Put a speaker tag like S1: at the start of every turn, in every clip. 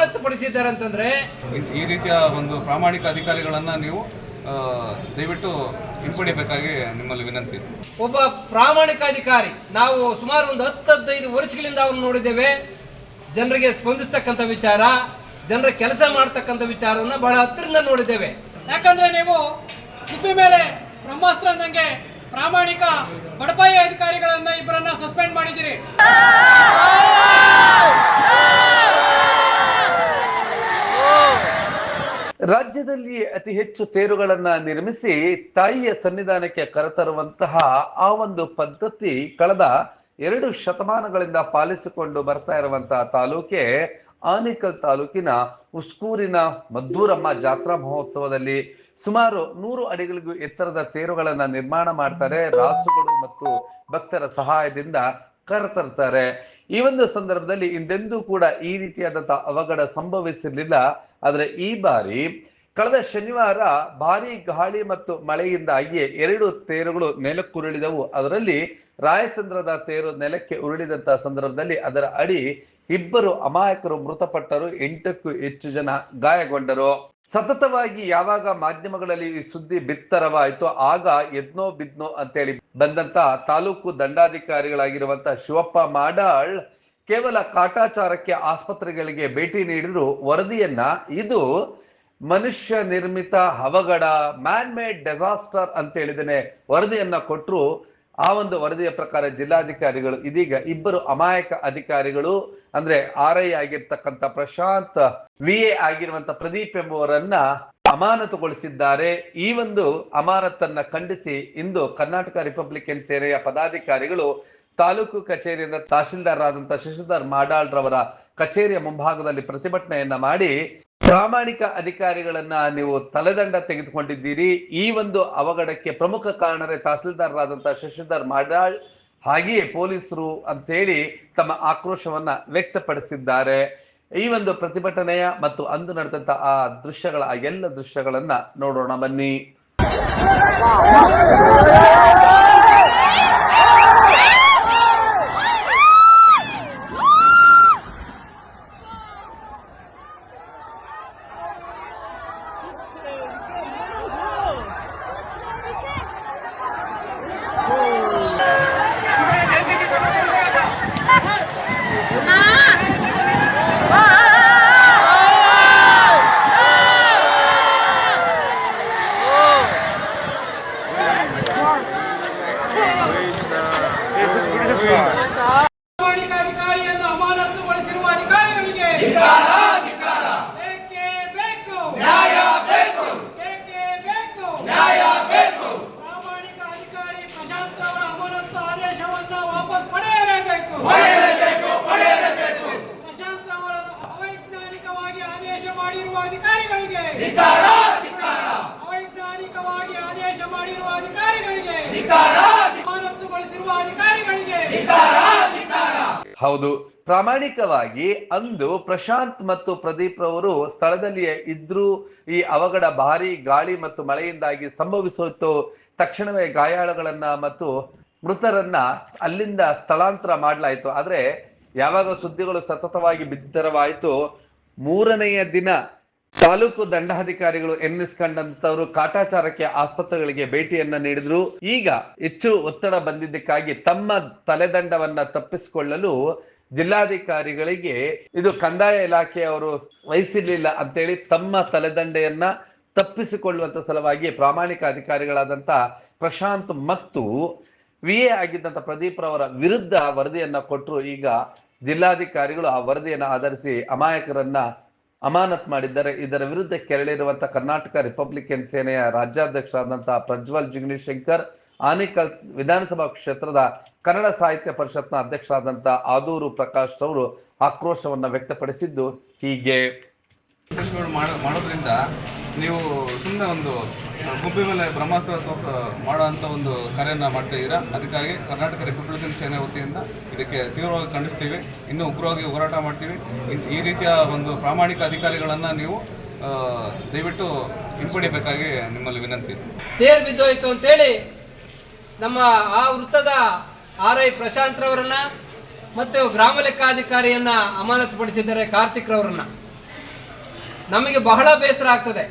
S1: ಅಮಾನತುಪಡಿಸಿದ್ದಾರೆ ಅಂತಂದ್ರೆ
S2: ಈ- ರೀತಿಯ ಒಂದು ಪ್ರಾಮಾಣಿಕ ಅಧಿಕಾರಿಗಳನ್ನು ನೀವು ದಯವಿಟ್ಟು ಹಿಂಪಡಿಬೇಕಾಗಿ ನಿಮ್ಮಲ್ಲಿ ವಿನಂತಿ
S1: ಒಬ್ಬ ಪ್ರಾಮಾಣಿಕ ಅಧಿಕಾರಿ ನಾವು ಸುಮಾರು ಒಂದು ಹತ್ತು ಹದಿನೈದು ವರ್ಷಗಳಿಂದ ಅವ್ರನ್ನ ನೋಡಿದ್ದೇವೆ. ಜನರಿಗೆ ಸ್ಪಂದಿಸ್ತಕ್ಕಂಥ ವಿಚಾರ ಜನರ ಕೆಲಸ ಮಾಡ್ತಕ್ಕಂಥ ವಿಚಾರವನ್ನು ಬಹಳ ಹತ್ತಿರದಿಂದ ನೋಡಿದ್ದೇವೆ.
S3: ಯಾಕಂದ್ರೆ ನೀವು ಸುದ್ದಿ ಮೇಲೆ ಬ್ರಹ್ಮಾಸ್ತ್ರ ಅಂದಂಗೆ ಪ್ರಾಮಾಣಿಕ ಬಡಪಾಯಿ ಅಧಿಕಾರಿಗಳನ್ನ ಇಬ್ಬರನ್ನ ಸಸ್ಪೆಂಡ್ ಮಾಡಿದ್ದೀರಿ.
S4: ರಾಜ್ಯದಲ್ಲಿ ಅತಿ ಹೆಚ್ಚು ತೇರುಗಳನ್ನ ನಿರ್ಮಿಸಿ ತಾಯಿಯ ಸನ್ನಿಧಾನಕ್ಕೆ ಕರೆತರುವಂತಹ ಆ ಒಂದು ಪದ್ಧತಿ ಕಳೆದ ಎರಡು ಶತಮಾನಗಳಿಂದ ಪಾಲಿಸಿಕೊಂಡು ಬರ್ತಾ ಇರುವಂತಹ ತಾಲೂಕೆ ಆನೇಕಲ್ ತಾಲೂಕಿನ ಉಸ್ಕೂರಿನ ಮದ್ದೂರಮ್ಮ ಜಾತ್ರಾ ಮಹೋತ್ಸವದಲ್ಲಿ ಸುಮಾರು ನೂರು ಅಡಿಗಳಿಗೂ ಎತ್ತರದ ತೇರುಗಳನ್ನ ನಿರ್ಮಾಣ ಮಾಡ್ತಾರೆ. ರಾಸುಗಳು ಮತ್ತು ಭಕ್ತರ ಸಹಾಯದಿಂದ ಕರೆತರ್ತಾರೆ ಈ ಒಂದು ಸಂದರ್ಭದಲ್ಲಿ ಹಿಂದೆಂದೂ ಕೂಡ ಈ ರೀತಿಯಾದಂತಹ ಅವಘಡ ಸಂಭವಿಸಿರಲಿಲ್ಲ. ಆದ್ರೆ ಈ ಬಾರಿ ಕಳೆದ ಶನಿವಾರ ಭಾರಿ ಗಾಳಿ ಮತ್ತು ಮಳೆಯಿಂದಾಗಿ ಎರಡು ತೇರುಗಳು ನೆಲಕ್ಕುರುಳಿದವು. ಅದರಲ್ಲಿ ರಾಯಚಂದ್ರದ ತೇರು ನೆಲಕ್ಕೆ ಉರುಳಿದಂತಹ ಸಂದರ್ಭದಲ್ಲಿ ಅದರ ಅಡಿ ಇಬ್ಬರು ಅಮಾಯಕರು ಮೃತಪಟ್ಟರು. ಎಂಟಕ್ಕೂ ಹೆಚ್ಚು ಜನ ಗಾಯಗೊಂಡರು. ಸತತವಾಗಿ ಯಾವಾಗ ಮಾಧ್ಯಮಗಳಲ್ಲಿ ಈ ಸುದ್ದಿ ಬಿತ್ತರವಾಯಿತು ಆಗ ಎದ್ನೋ ಬಿದ್ನೋ ಅಂತೇಳಿ ಬಂದಂತ ತಾಲೂಕು ದಂಡಾಧಿಕಾರಿಗಳಾಗಿರುವಂತ ಶಿವಪ್ಪ ಮಾಡಾಳ್ ಕೇವಲ ಕಾಟಾಚಾರಕ್ಕೆ ಆಸ್ಪತ್ರೆಗಳಿಗೆ ಭೇಟಿ ನೀಡಿದ್ರು. ವರದಿಯನ್ನ ಇದು ಮನುಷ್ಯ ನಿರ್ಮಿತ ಅವಘಡ ಮ್ಯಾನ್ ಮೇಡ್ ಡಿಸಾಸ್ಟರ್ ಅಂತ ಹೇಳಿದೇನೆ ವರದಿಯನ್ನ ಕೊಟ್ಟರು ಆ ಒಂದು ವರದಿಯ ಪ್ರಕಾರ ಜಿಲ್ಲಾಧಿಕಾರಿಗಳು, ಇದೀಗ ಇಬ್ಬರು ಅಮಾಯಕ ಅಧಿಕಾರಿಗಳು, ಅಂದ್ರೆ ಆರ್ ಐ ಆಗಿರ್ತಕ್ಕಂಥ ಪ್ರಶಾಂತ್, ವಿ ಎ ಆಗಿರುವಂತ ಪ್ರದೀಪ್ ಎಂಬುವರನ್ನ ಅಮಾನತುಗೊಳಿಸಿದ್ದಾರೆ. ಈ ಒಂದು ಅಮಾನತನ್ನ ಖಂಡಿಸಿ ಇಂದು ಕರ್ನಾಟಕ ರಿಪಬ್ಲಿಕನ್ ಸೇನೆಯ ಪದಾಧಿಕಾರಿಗಳು ತಾಲೂಕು ಕಚೇರಿಯಿಂದ ತಹಶೀಲ್ದಾರ್ ಆದಂತಹ ಶಶಿಧರ್ ಮಾಡಾಳ್ ರವರ ಕಚೇರಿಯ ಮುಂಭಾಗದಲ್ಲಿ ಪ್ರತಿಭಟನೆಯನ್ನ ಮಾಡಿ ಪ್ರಾಮಾಣಿಕ ಅಧಿಕಾರಿಗಳನ್ನ ನೀವು ತಲೆದಂಡ ತೆಗೆದುಕೊಂಡಿದ್ದೀರಿ. ಈ ಒಂದು ಅವಘಡಕ್ಕೆ ಪ್ರಮುಖ ಕಾರಣರೇ ತಹಸೀಲ್ದಾರರಾದಂತಹ ಶಶಿಧರ್ ಮಾಡಾಳ್ ಹಾಗೆಯೇ ಪೊಲೀಸರು ಅಂತೇಳಿ ತಮ್ಮ ಆಕ್ರೋಶವನ್ನ ವ್ಯಕ್ತಪಡಿಸಿದ್ದಾರೆ. ಈ ಒಂದು ಪ್ರತಿಭಟನೆಯ ಮತ್ತು ಅಂದು ನಡೆದಂತ ಆ ದೃಶ್ಯಗಳ, ಆ ಎಲ್ಲ ದೃಶ್ಯಗಳನ್ನ ನೋಡೋಣ ಬನ್ನಿ
S3: ಪ್ರಾಮಾಣಿಕ ಅಧಿಕಾರಿಯನ್ನು ಅಮಾನತುಗೊಳಿಸಿರುವ ಅಧಿಕಾರಿಗಳಿಗೆ ಬೇಕೇ ಬೇಕು ನ್ಯಾಯ ಬೇಕು ಬೇಕೇ ಬೇಕು ನ್ಯಾಯ ಬೇಕು ಪ್ರಾಮಾಣಿಕ ಅಧಿಕಾರಿ ಪ್ರಶಾಂತ್ ಅವರ ಅಮಾನತು ಆದೇಶವನ್ನ ವಾಪಸ್ ಪಡೆಯಲೇಬೇಕು ಪಡೆಯಲೇಬೇಕು ಪಡೆಯಲೇಬೇಕು ಪ್ರಶಾಂತ್ ಅವರ ಅವೈಜ್ಞಾನಿಕವಾಗಿ ಆದೇಶ ಮಾಡಿರುವ ಅಧಿಕಾರಿಗಳಿಗೆ ಅವೈಜ್ಞಾನಿಕವಾಗಿ ಆದೇಶ ಮಾಡಿರುವ ಅಧಿಕಾರಿಗಳಿಗೆ ಅಮಾನತುಗೊಳಿಸಿರುವ ಅಧಿಕಾರಿಗಳಿಗೆ
S4: ಹೌದು ಪ್ರಾಮಾಣಿಕವಾಗಿ ಅಂದು ಪ್ರಶಾಂತ್ ಮತ್ತು ಪ್ರದೀಪ್ ರವರು ಸ್ಥಳದಲ್ಲಿಯೇ ಇದ್ರೂ ಈ ಅವಘಡ ಭಾರಿ ಗಾಳಿ ಮತ್ತು ಮಳೆಯಿಂದಾಗಿ ಸಂಭವಿಸುತ್ತು ತಕ್ಷಣವೇ ಗಾಯಾಳುಗಳನ್ನ ಮತ್ತು ಮೃತರನ್ನ ಅಲ್ಲಿಂದ ಸ್ಥಳಾಂತರ ಮಾಡಲಾಯಿತು. ಆದರೆ ಯಾವಾಗ ಸುದ್ದಿಗಳು ಸತತವಾಗಿ ಬಿತ್ತರವಾಯಿತು ಮೂರನೆಯ ದಿನ ತಾಲೂಕು ದಂಡಾಧಿಕಾರಿಗಳು ಎನ್ನಿಸ್ಕೊಂಡಂತವರು ಕಾಟಾಚಾರಕ್ಕೆ ಆಸ್ಪತ್ರೆಗಳಿಗೆ ಭೇಟಿಯನ್ನ ನೀಡಿದ್ರು. ಈಗ ಹೆಚ್ಚು ಒತ್ತಡ ಬಂದಿದ್ದಕ್ಕಾಗಿ ತಮ್ಮ ತಲೆದಂಡವನ್ನ ತಪ್ಪಿಸಿಕೊಳ್ಳಲು ಜಿಲ್ಲಾಧಿಕಾರಿಗಳಿಗೆ ಇದು ಕಂದಾಯ ಇಲಾಖೆಯವರು ವಹಿಸಿರ್ಲಿಲ್ಲ ಅಂತೇಳಿ ತಮ್ಮ ತಲೆದಂಡೆಯನ್ನ ತಪ್ಪಿಸಿಕೊಳ್ಳುವಂತ ಸಲುವಾಗಿ ಪ್ರಾಮಾಣಿಕ ಅಧಿಕಾರಿಗಳಾದಂತ ಪ್ರಶಾಂತ್ ಮತ್ತು ವಿ ಎ ಆಗಿದ್ದಂತ ಪ್ರದೀಪ್ ರವರ ವಿರುದ್ಧ ವರದಿಯನ್ನ ಕೊಟ್ಟರು ಈಗ ಜಿಲ್ಲಾಧಿಕಾರಿಗಳು ಆ ವರದಿಯನ್ನ ಆಧರಿಸಿ ಅಮಾಯಕರನ್ನ ಅಮಾನತ್ ಮಾಡಿದ್ದಾರೆ. ಇದರ ವಿರುದ್ಧ ಕೆರಳಿರುವಂತಹ ಕರ್ನಾಟಕ ರಿಪಬ್ಲಿಕನ್ ಸೇನೆಯ ರಾಜ್ಯಾಧ್ಯಕ್ಷರಾದಂತಹ ಪ್ರಜ್ವಲ್ ಜಿಗ್ನಿಶಂಕರ್, ಆನೇಕಲ್ ವಿಧಾನಸಭಾ ಕ್ಷೇತ್ರದ ಕನ್ನಡ ಸಾಹಿತ್ಯ ಪರಿಷತ್ನ ಅಧ್ಯಕ್ಷರಾದಂತ ಆದೂರು ಪ್ರಕಾಶ್ ರವರು ಆಕ್ರೋಶವನ್ನ ವ್ಯಕ್ತಪಡಿಸಿದ್ದು ಹೀಗೆ.
S2: ಮಾಡೋದ್ರಿಂದ ನೀವು ಸುಮ್ಮನೆ ಒಂದು ಗುಬ್ಬಿ ಮೇಲೆ ಬ್ರಹ್ಮಾಸ್ತ್ರ ತೋರ್ಸ ಮಾಡೋವಂಥ ಒಂದು ಕಾರ್ಯನ ಮಾಡ್ತಾ ಇದ್ದೀರಾ? ಅದಕ್ಕಾಗಿ ಕರ್ನಾಟಕ ರಿಪಬ್ಲಿಕನ್ ಸೇನೆ ವತಿಯಿಂದ ಇದಕ್ಕೆ ತೀವ್ರವಾಗಿ ಖಂಡಿಸ್ತೀವಿ. ಇನ್ನೂ ಉಗ್ರವಾಗಿ ಹೋರಾಟ ಮಾಡ್ತೀವಿ. ಈ ರೀತಿಯ ಒಂದು ಪ್ರಾಮಾಣಿಕ ಅಧಿಕಾರಿಗಳನ್ನು ನೀವು ದಯವಿಟ್ಟು ಹಿಂಪಡಿಬೇಕಾಗಿ ನಿಮ್ಮಲ್ಲಿ ವಿನಂತಿ.
S1: ತೇರು ಬಿದ್ದೋಯ್ತು ಅಂತೇಳಿ ನಮ್ಮ ಆ ವೃತ್ತದ ಆರ್ ಐ ಪ್ರಶಾಂತ್ ರವರನ್ನ ಮತ್ತು ಗ್ರಾಮ ಲೆಕ್ಕಾಧಿಕಾರಿಯನ್ನ ಅಮಾನತುಪಡಿಸಿದ್ದಾರೆ ಕಾರ್ತಿಕ್ ರವರನ್ನ. ನಮಗೆ ಬಹಳ ಬೇಸರ ಆಗ್ತದೆ.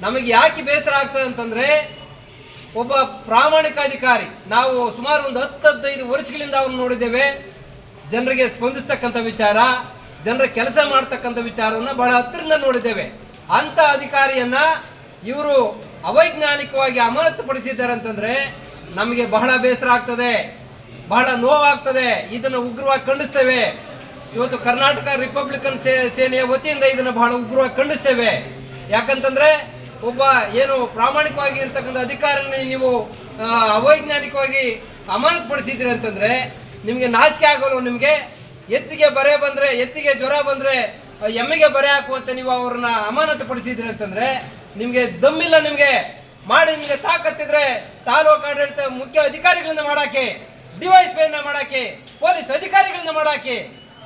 S1: ನಮಗೆ ಯಾಕೆ ಬೇಸರ ಆಗ್ತದೆ ಅಂತಂದ್ರೆ ಒಬ್ಬ ಪ್ರಾಮಾಣಿಕ ಅಧಿಕಾರಿ ನಾವು ಸುಮಾರು ಒಂದು ಹತ್ತು ಹದಿನೈದು ವರ್ಷಗಳಿಂದ ಅವ್ರನ್ನ ನೋಡಿದ್ದೇವೆ. ಜನರಿಗೆ ಸ್ಪಂದಿಸ್ತಕ್ಕಂಥ ವಿಚಾರ, ಜನರ ಕೆಲಸ ಮಾಡ್ತಕ್ಕಂಥ ವಿಚಾರವನ್ನು ಬಹಳ ಹತ್ತಿರದಿಂದ ನೋಡಿದ್ದೇವೆ. ಅಂತ ಅಧಿಕಾರಿಯನ್ನ ಇವರು ಅವೈಜ್ಞಾನಿಕವಾಗಿ ಅಮಾನತುಪಡಿಸಿದ್ದಾರೆ ಅಂತಂದ್ರೆ ನಮಗೆ ಬಹಳ ಬೇಸರ ಆಗ್ತದೆ, ಬಹಳ ನೋವಾಗ್ತದೆ. ಇದನ್ನು ಉಗ್ರವಾಗಿ ಖಂಡಿಸ್ತೇವೆ. ಇವತ್ತು ಕರ್ನಾಟಕ ರಿಪಬ್ಲಿಕನ್ ಸೇನೆಯ ವತಿಯಿಂದ ಇದನ್ನು ಬಹಳ ಉಗ್ರವಾಗಿ ಖಂಡಿಸ್ತೇವೆ. ಯಾಕಂತಂದ್ರೆ ಒಬ್ಬ ಏನು ಪ್ರಾಮಾಣಿಕವಾಗಿ ಇರ್ತಕ್ಕಂಥ ಅಧಿಕಾರನ ನೀವು ಅವೈಜ್ಞಾನಿಕವಾಗಿ ಅಮಾನತುಪಡಿಸಿದ್ರಿ ಅಂತಂದ್ರೆ ನಿಮಗೆ ನಾಚಿಕೆ ಆಗಲು ನಿಮಗೆ? ಎತ್ತಿಗೆ ಬರೆ ಬಂದ್ರೆ, ಎತ್ತಿಗೆ ಜ್ವರ ಬಂದ್ರೆ ಎಮ್ಮೆಗೆ ಬರೆ ಹಾಕುವಂತ ನೀವು ಅವ್ರನ್ನ ಅಮಾನತುಪಡಿಸಿದ್ರಿ ಅಂತಂದ್ರೆ ನಿಮಗೆ ದಮ್ಮಿಲ್ಲ ನಿಮಗೆ. ಮಾಡಿ ನಿಮಗೆ ತಾಕತ್ತಿದ್ರೆ ತಾಲೂಕು ಆಡಳಿತ ಮುಖ್ಯ ಅಧಿಕಾರಿಗಳನ್ನ ಮಾಡಾಕೆ ಪೈನ ಮಾಡಾಕೆ ಪೊಲೀಸ್ ಅಧಿಕಾರಿಗಳನ್ನ ಮಾಡಾಕೆ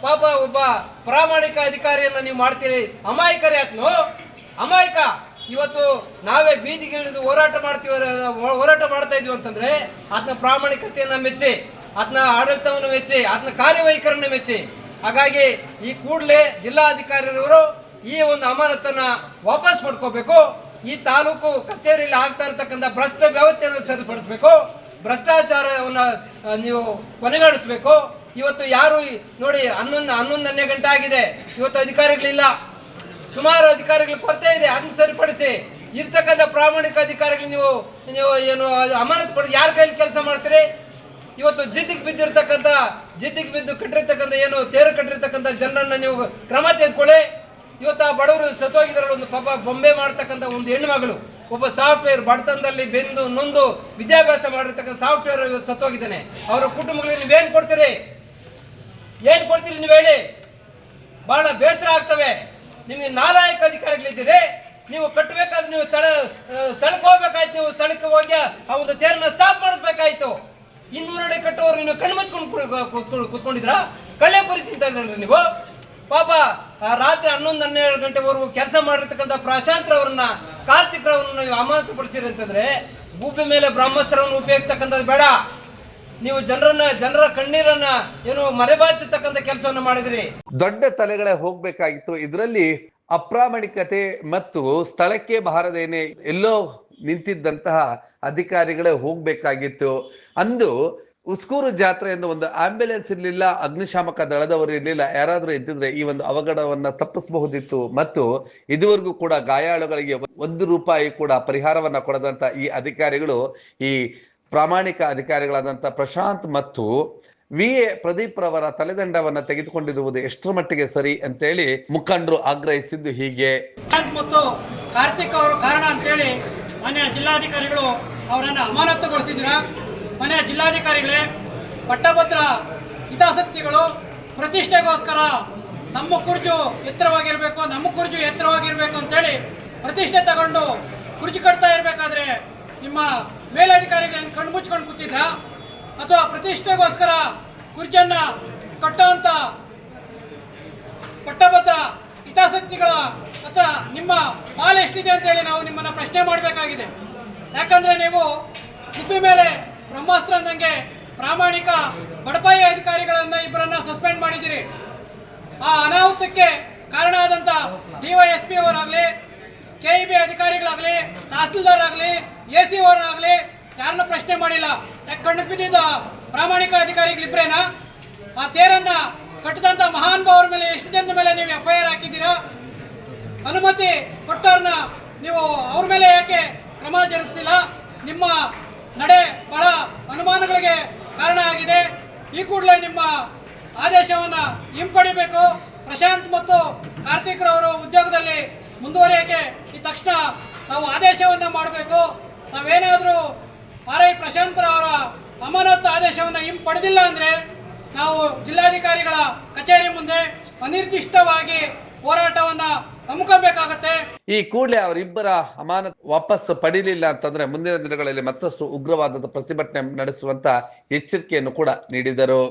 S1: ಪಾಪ ಒಬ್ಬ ಪ್ರಾಮಾಣಿಕ ಅಧಿಕಾರಿಯನ್ನ ನೀವು ಮಾಡ್ತೀರಿ. ಅಮಾಯಕರೇ ಆತ್ನು ಅಮಾಯಕ. ಇವತ್ತು ನಾವೇ ಬೀದಿಗಿಳಿದು ಹೋರಾಟ ಮಾಡ್ತೀವ ಹೋರಾಟ ಮಾಡ್ತಾ ಇದ್ವಿ ಅಂತಂದ್ರೆ, ಆತನ ಪ್ರಾಮಾಣಿಕತೆಯನ್ನ ಮೆಚ್ಚಿ, ಆತನ ಆಡಳಿತವನ್ನು ಮೆಚ್ಚಿ, ಆತನ ಕಾರ್ಯವೈಖರನ್ನ ಮೆಚ್ಚಿ. ಹಾಗಾಗಿ ಈ ಕೂಡಲೇ ಜಿಲ್ಲಾಧಿಕಾರಿಯವರು ಈ ಒಂದು ಅಮಾನತನ್ನ ವಾಪಸ್ ಪಡ್ಕೋಬೇಕು. ಈ ತಾಲೂಕು ಕಚೇರಿಯಲ್ಲಿ ಆಗ್ತಾ ಇರತಕ್ಕಂಥ ಭ್ರಷ್ಟ ವ್ಯವಸ್ಥೆಯನ್ನು ಸರಿಪಡಿಸಬೇಕು. ಭ್ರಷ್ಟಾಚಾರವನ್ನ ನೀವು ಕೊನೆಗಾಣಿಸ್ಬೇಕು. ಇವತ್ತು ಯಾರು ನೋಡಿ, ಹನ್ನೊಂದು ಹನ್ನೊಂದು ಹನ್ನೆರಡು ಗಂಟೆ ಆಗಿದೆ. ಇವತ್ತು ಅಧಿಕಾರಿಗಳಿಲ್ಲ. ಸುಮಾರು ಅಧಿಕಾರಿಗಳ ಕೊರತೆ ಇದೆ, ಅದನ್ನ ಸರಿಪಡಿಸಿ. ಇರ್ತಕ್ಕಂಥ ಪ್ರಾಮಾಣಿಕ ಅಧಿಕಾರಿಗಳು ನೀವು ನೀವು ಏನು ಅಮಾನತು ಪಡಿಸಿ ಯಾರ ಕೈಲಿ ಕೆಲಸ ಮಾಡ್ತೀರಿ? ಇವತ್ತು ಜಿದ್ದಿಗೆ ಬಿದ್ದಿರ್ತಕ್ಕಂಥ, ಜಿದ್ದಿಗೆ ಬಿದ್ದು ಕಟ್ಟಿರ್ತಕ್ಕಂಥ ಏನು, ತೇರು ಕಟ್ಟಿರ್ತಕ್ಕಂಥ ಜನರನ್ನು ನೀವು ಕ್ರಮ ತೆಗೆದುಕೊಳ್ಳಿ. ಇವತ್ತು ಆ ಬಡವರು ಸತ್ತೋಗಿದ್ದಾರೆ ಒಂದು ಪಾಪ ಬೊಂಬೆ ಮಾಡ್ತಕ್ಕಂಥ ಒಂದು ಹೆಣ್ಣುಮಗಳು. ಒಬ್ಬ ಸಾಫ್ಟ್ವೇರ್ ಬಡತನದಲ್ಲಿ ಬೆಂದು ನೊಂದು ವಿದ್ಯಾಭ್ಯಾಸ ಮಾಡಿರ್ತಕ್ಕಂಥ ಸಾಫ್ಟ್ವೇರ್ ಇವತ್ತು ಸತ್ತೋಗಿದ್ದಾನೆ. ಅವರ ಕುಟುಂಬಗಳಿಗೆ ನೀವೇನು ಕೊಡ್ತೀರಿ? ಏನು ಕೊಡ್ತೀರಿ ನೀವು ಹೇಳಿ? ಬಹಳ ಬೇಸರ ಆಗ್ತವೆ. ನಿಮಗೆ ನಾಲಾಯಕ ಅಧಿಕಾರಿಗಳಿದ್ದೀರಿ, ನೀವು ಕಟ್ಟಬೇಕಾದ್ರೆ ನೀವು ಸ್ಥಳ ಸ್ಥಳಕ್ಕೆ ಹೋಗ್ಬೇಕಾಯ್ತು, ನೀವು ಸ್ಥಳಕ್ಕೆ ಹೋಗಿ ಆ ಒಂದು ತೇರನ್ನ ಸ್ಟಾಪ್ ಮಾಡಿಸ್ಬೇಕಾಯ್ತು. ಇನ್ನೂರಡಿ ಕಟ್ಟೋರು ನೀವು ಕಣ್ಣು ಮುಚ್ಕೊಂಡು ಕುತ್ಕೊಂಡಿದ್ರಾ ಪುರಿ ತಿಂತ ಇದ್ರಲ್ರಿ ನೀವು? ಪಾಪ ರಾತ್ರಿ ಹನ್ನೊಂದು, ಹನ್ನೆರಡು ಗಂಟೆವರೆಗೂ ಕೆಲಸ ಮಾಡಿರ್ತಕ್ಕಂಥ ಪ್ರಶಾಂತ್ ರವರನ್ನ ಕಾರ್ತಿಕ್ ರವರನ್ನ ನೀವು ಅಮಾನತು ಅಂತಂದ್ರೆ, ಗುಬ್ಬಿ ಮೇಲೆ ಬ್ರಹ್ಮಸ್ತ್ರವನ್ನು ಉಪಯೋಗಿಸ್ತಕ್ಕಂಥದ್ದು ಬೇಡ. ನೀವು ಜನರನ್ನ, ಜನರ ಕಣ್ಣೀರನ್ನ ಏನು ಮರೆಬಾಚತಕ್ಕಂಥ ಕೆಲಸವನ್ನ ಮಾಡಿದ್ರಿ.
S4: ದೊಡ್ಡ ತಲೆಗಳೇ ಹೋಗ್ಬೇಕಾಗಿತ್ತು. ಇದರಲ್ಲಿ ಅಪ್ರಾಮಾಣಿಕತೆ ಮತ್ತು ಸ್ಥಳಕ್ಕೆ ಬಾರದೇನೆ ಎಲ್ಲೋ ನಿಂತಿದ್ದಂತಹ ಅಧಿಕಾರಿಗಳೇ ಹೋಗ್ಬೇಕಾಗಿತ್ತು. ಅಂದು ಉಸ್ಕೂರು ಜಾತ್ರೆ ಎಂದು ಒಂದು ಆಂಬ್ಯುಲೆನ್ಸ್ ಇರಲಿಲ್ಲ, ಅಗ್ನಿಶಾಮಕ ದಳದವರು ಇರಲಿಲ್ಲ, ಯಾರಾದರೂ ಇದ್ದಿದ್ರೆ ಈ ಒಂದು ಅವಘಡವನ್ನ ತಪ್ಪಿಸಬಹುದಿತ್ತು. ಮತ್ತು ಇದುವರೆಗೂ ಕೂಡ ಗಾಯಾಳುಗಳಿಗೆ ಒಂದು ರೂಪಾಯಿ ಕೂಡ ಪರಿಹಾರವನ್ನ ಕೊಡದಂತ ಈ ಅಧಿಕಾರಿಗಳು ಈ ಪ್ರಾಮಾಣಿಕ ಅಧಿಕಾರಿಗಳಾದಂಥ ಪ್ರಶಾಂತ್ ಮತ್ತು ವಿ ಎ ಪ್ರದೀಪ್ ರವರ ತಲೆದಂಡವನ್ನ ತೆಗೆದುಕೊಂಡಿರುವುದು ಎಷ್ಟರ ಮಟ್ಟಿಗೆ ಸರಿ ಅಂತೇಳಿ ಮುಖಂಡರು ಆಗ್ರಹಿಸಿದ್ದು ಹೀಗೆ.
S3: ಮತ್ತು ಕಾರ್ತಿಕ್ ಅವರು ಕಾರಣ ಅಂತೇಳಿ ಮನೆಯ ಜಿಲ್ಲಾಧಿಕಾರಿಗಳು ಅವರನ್ನು ಅಮಾನತುಗೊಳಿಸಿದ್ರ ಮನೆಯ ಜಿಲ್ಲಾಧಿಕಾರಿಗಳೇ, ಪಟ್ಟಭದ್ರ ಹಿತಾಸಕ್ತಿಗಳು ಪ್ರತಿಷ್ಠೆಗೋಸ್ಕರ ನಮ್ಮ ಕುರ್ಜು ಎತ್ತರವಾಗಿರಬೇಕು, ನಮ್ಮ ಕುರ್ಜು ಎತ್ತರವಾಗಿರಬೇಕು ಅಂತೇಳಿ ಪ್ರತಿಷ್ಠೆ ತಗೊಂಡು ಕುರ್ಜಿ ಕಟ್ತಾ ಇರಬೇಕಾದ್ರೆ ನಿಮ್ಮ ಮೇಲಧಿಕಾರಿಗಳೇನು ಕಣ್ಣು ಮುಚ್ಕೊಂಡು ಕೂತಿದ್ರಾ? ಅಥವಾ ಪ್ರತಿಷ್ಠೆಗೋಸ್ಕರ ಕುರ್ಜನ್ನ ಕಟ್ಟೋಂಥ ಪಟ್ಟಭದ್ರ ಹಿತಾಸಕ್ತಿಗಳ ಹತ್ರ ನಿಮ್ಮ ಪಾಲ್ ಎಷ್ಟಿದೆ ಅಂತೇಳಿ ನಾವು ನಿಮ್ಮನ್ನು ಪ್ರಶ್ನೆ ಮಾಡಬೇಕಾಗಿದೆ. ಯಾಕಂದರೆ ನೀವು ಗುಬ್ಬಿ ಮೇಲೆ ಬ್ರಹ್ಮಾಸ್ತ್ರ ಅಂದಂಗೆ ಪ್ರಾಮಾಣಿಕ ಬಡಪಾಯಿ ಅಧಿಕಾರಿಗಳನ್ನು ಇಬ್ಬರನ್ನ ಸಸ್ಪೆಂಡ್ ಮಾಡಿದ್ದೀರಿ. ಆ ಅನಾಹುತಕ್ಕೆ ಕಾರಣ ಆದಂತ ಡಿ ವೈ ಎಸ್ ಪಿ ಅಧಿಕಾರಿಗಳಾಗಲಿ, ತಹಸೀಲ್ದಾರ್ ಆಗಲಿ ಎ ಸಿ ಅವರಾಗಲಿ ಯಾರನ್ನ ಪ್ರಶ್ನೆ ಮಾಡಿಲ್ಲ. ಯಾಕೆ ಕಣ್ಣು ಬಿದ್ದಿದ್ದ? ಪ್ರಾಮಾಣಿಕ ಅಧಿಕಾರಿಗಳಿಬ್ರೇನಾ? ಆ ತೇರನ್ನ ಕಟ್ಟಿದಂಥ ಮಹಾನ್ ಭಾವರ ಮೇಲೆ, ಎಷ್ಟು ಜನದ ಮೇಲೆ ನೀವು ಎಫ್ ಐ ಅನುಮತಿ ಕೊಟ್ಟವ್ರನ್ನ ನೀವು ಅವ್ರ ಮೇಲೆ ಯಾಕೆ ಕ್ರಮ ಜರುಗಿಸ್ತಿಲ್ಲ ನಿಮ್ಮ ನಡೆ ಬಹಳ ಅನುಮಾನಗಳಿಗೆ ಕಾರಣ ಆಗಿದೆ. ಈ ಕೂಡಲೇ ನಿಮ್ಮ ಆದೇಶವನ್ನು ಹಿಂಪಡಿಬೇಕು. ಪ್ರಶಾಂತ್ ಮತ್ತು ಕಾರ್ತಿಕ್ರವರು ಉದ್ಯೋಗದಲ್ಲಿ ಮುಂದುವರಿಯೋಕ್ಕೆ ಈ ತಕ್ಷಣ ನಾವು ಆದೇಶವನ್ನು ಮಾಡಬೇಕು. ನಾವೇನಾದರೂ ಆರ್ ಐ ಪ್ರಶಾಂತ್ರವರ ಅಮಾನತ್ ಆದೇಶವನ್ನು ಹಿಂಪಡೆದಿಲ್ಲ ಅಂದರೆ ನಾವು ಜಿಲ್ಲಾಧಿಕಾರಿಗಳ ಕಚೇರಿ ಮುಂದೆ ಅನಿರ್ದಿಷ್ಟವಾಗಿ ಹೋರಾಟವನ್ನು ಹಮ್ಮಿಕೋಬೇಕಾಗತ್ತೆ.
S4: ಈ ಕೂಡಲೇ ಅವರಿಬ್ಬರ ಅಮಾನತ್ ವಾಪಸ್ ಪಡೀಲಿಲ್ಲ ಅಂತಂದ್ರೆ ಮುಂದಿನ ದಿನಗಳಲ್ಲಿ ಮತ್ತಷ್ಟು ಉಗ್ರವಾದದ ಪ್ರತಿಭಟನೆ ನಡೆಸುವಂತ ಎಚ್ಚರಿಕೆಯನ್ನು ಕೂಡ ನೀಡಿದರು.